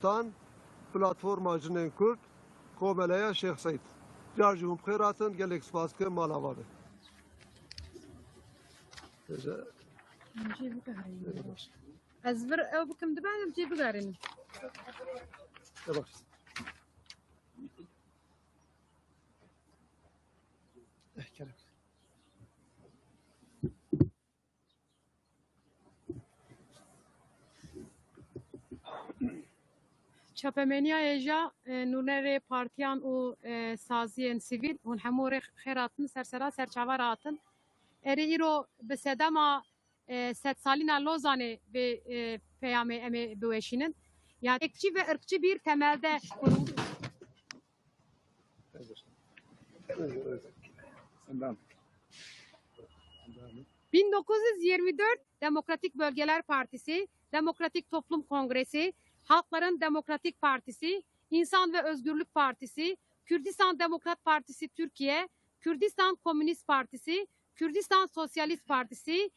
Tan platforma Cinen Kürt Komeleya Şeyh Said. Carcihum Khairatın gelek spaskı malavabe. Ez vir ew bikim dibe em cî bigerin. Yavaş. Eh, kerem. Çapemeniya êja nûnerê partiyan û e, saziyên sivîl hûn hemû rê xêratin sersera serçava rahatin. Erê îro bi sedema e, sedsalîna Lozanê vê e, peyamê em ê biweşînin. Yani ekçi ve ırkçı bir temelde. Senden. 1924 Demokratik Bölgeler Partisi, Demokratik Toplum Kongresi, Halkların Demokratik Partisi, İnsan ve Özgürlük Partisi, Kürdistan Demokrat Partisi Türkiye, Kürdistan Komünist Partisi, Kürdistan Sosyalist Partisi,